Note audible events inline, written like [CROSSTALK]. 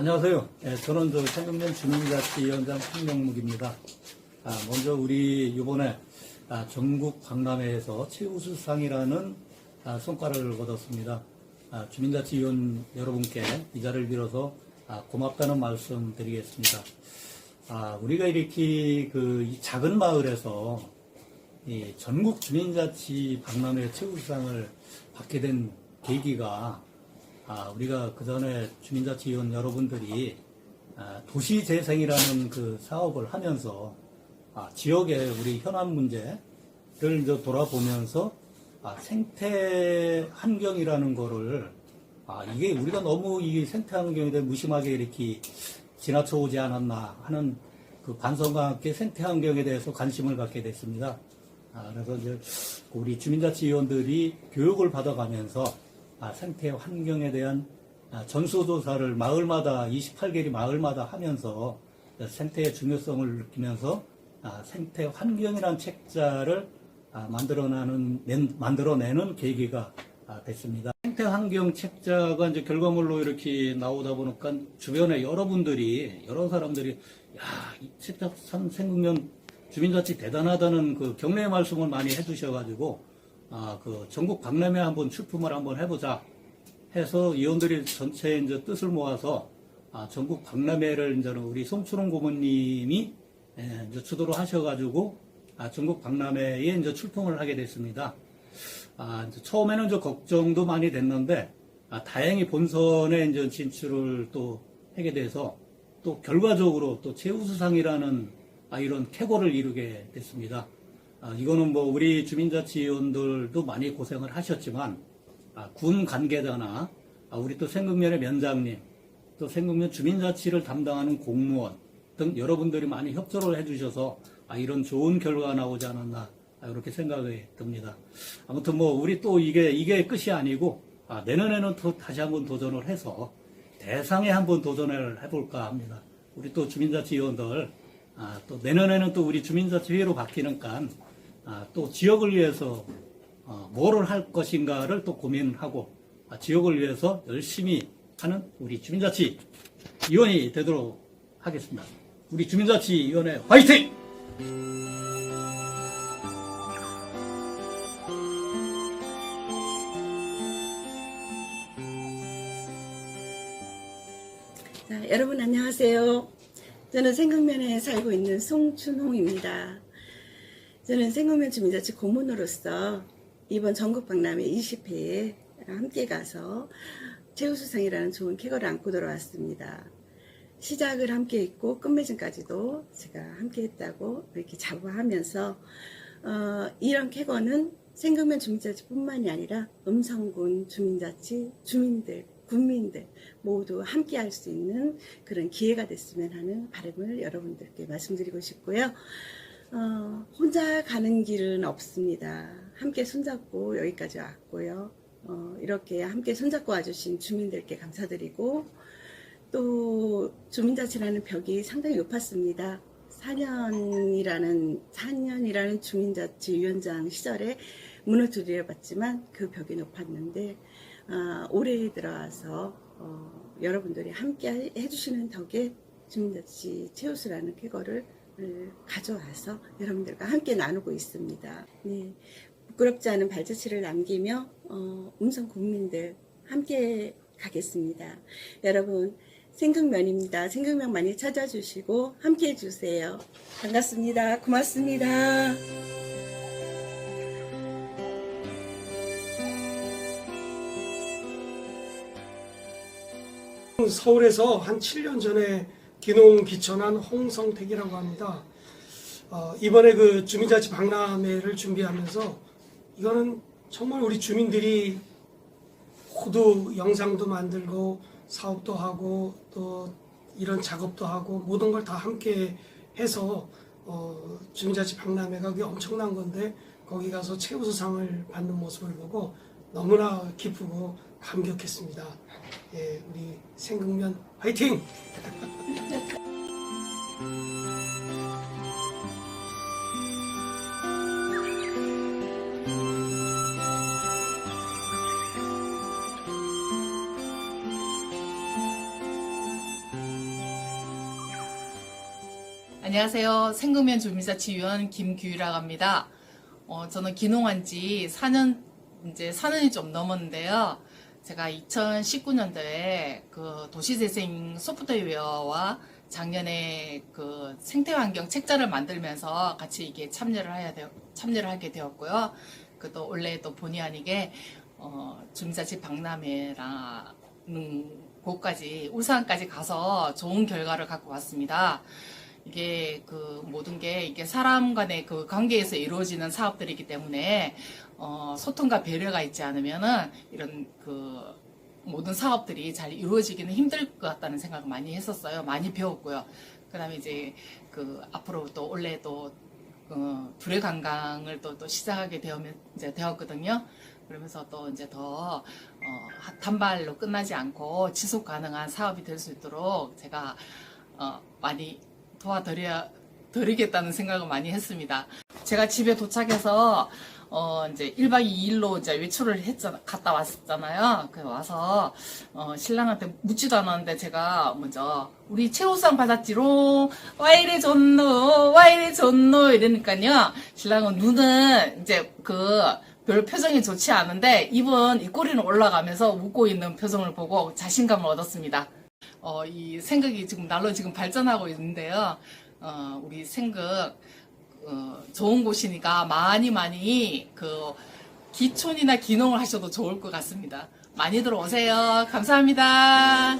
안녕하세요. 예, 저는 저 생금면 주민자치위원장 황명묵입니다. 아, 먼저 우리 이번에 아, 전국 박람회에서 최우수상이라는 아, 성과를 얻었습니다. 아, 주민자치위원 여러분께 이 자리를 빌어서 아, 고맙다는 말씀 드리겠습니다. 아, 우리가 이렇게 그이 작은 마을에서 이 전국 주민자치 박람회 최우수상을 받게 된 계기가 아, 우리가 그 전에 주민자치위원 여러분들이 아, 도시재생이라는 그 사업을 하면서 아, 지역의 우리 현안 문제를 돌아보면서 아, 생태 환경이라는 거를 아, 이게 우리가 너무 이 생태 환경에 대해 무심하게 이렇게 지나쳐 오지 않았나 하는 그 반성과 함께 생태 환경에 대해서 관심을 갖게 됐습니다. 아, 그래서 이제 우리 주민자치위원들이 교육을 받아가면서 아, 생태 환경에 대한 아, 전수조사를 마을마다 28개리 마을마다 하면서 생태의 중요성을 느끼면서 아, 생태 환경이라는 책자를 아, 만들어내는 낸- 만들어내는 계기가 아, 됐습니다. 생태 환경 책자가 이제 결과물로 이렇게 나오다 보니까 주변에 여러분들이 여러 사람들이 야 이 책자 참 생각면 주민자치 대단하다는 그 격려의 말씀을 많이 해주셔가지고 아 그 전국 박람회 한번 출품을 한번 해보자 해서 위원들이 전체 이제 뜻을 모아서 아, 전국 박람회를 이제 우리 송춘홍 고모님이 예, 이제 주도를 하셔가지고 아, 전국 박람회에 이제 출품을 하게 됐습니다. 아, 처음에는 저 걱정도 많이 됐는데 아, 다행히 본선에 이제 진출을 또 하게 돼서 또 결과적으로 또 최우수상이라는 아, 이런 쾌거를 이루게 됐습니다. 아, 이거는 뭐 우리 주민자치위원들도 많이 고생을 하셨지만 아, 군 관계자나 아, 우리 또 생국면의 면장님 또 생국면 주민자치를 담당하는 공무원 등 여러분들이 많이 협조를 해주셔서 아, 이런 좋은 결과가 나오지 않았나 아, 이렇게 생각이 듭니다. 아무튼 뭐 우리 또 이게 이게 끝이 아니고 아, 내년에는 또 다시 한번 도전을 해서 대상에 한번 도전을 해볼까 합니다. 우리 또 주민자치위원들 아, 또 내년에는 또 우리 주민자치회로 바뀌니까 아, 또 지역을 위해서 어, 뭐를 할 것인가를 또 고민하고 아, 지역을 위해서 열심히 하는 우리 주민자치 위원이 되도록 하겠습니다. 우리 주민자치 위원회 화이팅! 자, 여러분 안녕하세요. 저는 생각면에 살고 있는 송춘홍입니다. 저는 생각면 주민자치 고문으로서 이번 전국 박람회 20회에 함께 가서 최우수상이라는 좋은 쾌거를 안고 돌아왔습니다. 시작을 함께 했고 끝맺음까지도 제가 함께 했다고 이렇게 자부하면서 어, 이런 쾌거는 생각면 주민자치뿐만이 아니라 음성군 주민자치 주민들 국민들 모두 함께 할 수 있는 그런 기회가 됐으면 하는 바람을 여러분들께 말씀드리고 싶고요. 어, 혼자 가는 길은 없습니다. 함께 손잡고 여기까지 왔고요. 어, 이렇게 함께 손잡고 와주신 주민들께 감사드리고 또 주민자치라는 벽이 상당히 높았습니다. 4년이라는 4년이라는 주민자치위원장 시절에 문을 두드려봤지만 그 벽이 높았는데 아, 올해 들어와서 어, 여러분들이 함께 해주시는 덕에 주민자치 최우수라는 쾌거를 을 가져와서 여러분들과 함께 나누고 있습니다. 네, 부끄럽지 않은 발자취를 남기며 어, 음성 국민들 함께 가겠습니다. 여러분 생각면입니다. 생각면 많이 찾아주시고 함께 해주세요. 반갑습니다. 고맙습니다. 서울에서 한 7년 전에 기농 기천한 홍성택이라고 합니다. 어, 이번에 그 주민자치 박람회를 준비하면서 이거는 정말 우리 주민들이 모두 영상도 만들고 사업도 하고 또 이런 작업도 하고 모든 걸 다 함께 해서 어, 주민자치 박람회가 그게 엄청난 건데 거기 가서 최우수상을 받는 모습을 보고 너무나 기쁘고 감격했습니다. 예, 우리 생극면 화이팅! [LAUGHS] 안녕하세요. 생금면 주민자치위원 김규희라고 합니다. 어, 저는 기농한 지 4년, 이제 4년이 좀 넘었는데요. 제가 2019년도에 그 도시재생 소프트웨어와 작년에 그 생태환경 책자를 만들면서 같이 이게 참여를 해야 되, 참여를 하게 되었고요. 그 또 원래 또 본의 아니게 어, 주민자치 박람회라는 곳까지 울산까지 가서 좋은 결과를 갖고 왔습니다. 이게 그 모든 게 이게 사람 간의 그 관계에서 이루어지는 사업들이기 때문에 어, 소통과 배려가 있지 않으면은 이런 그 모든 사업들이 잘 이루어지기는 힘들 것 같다는 생각을 많이 했었어요. 많이 배웠고요. 그다음에 이제 그 앞으로 또 올해 또 어, 불의 관광을 또, 또 시작하게 되면 이제 되었거든요. 그러면서 또 이제 더 어, 단발로 끝나지 않고 지속 가능한 사업이 될 수 있도록 제가 어, 많이 도와드려 드리겠다는 생각을 많이 했습니다. 제가 집에 도착해서 어 이제 1박 2일로 이제 외출을 했잖아 갔다 왔잖아요. 그 와서 어 신랑한테 묻지도 않았는데 제가 먼저 우리 최우상 받았지로 와 이래 좋노 와 이래 좋노 이러니까요. 신랑은 눈은 이제 그별 표정이 좋지 않은데 입은 입꼬리는 올라가면서 웃고 있는 표정을 보고 자신감을 얻었습니다. 어, 이 생각이 지금 날로 지금 발전하고 있는데요. 어, 우리 생각, 어, 좋은 곳이니까 많이 많이 그 기촌이나 기농을 하셔도 좋을 것 같습니다. 많이 들어오세요. 감사합니다.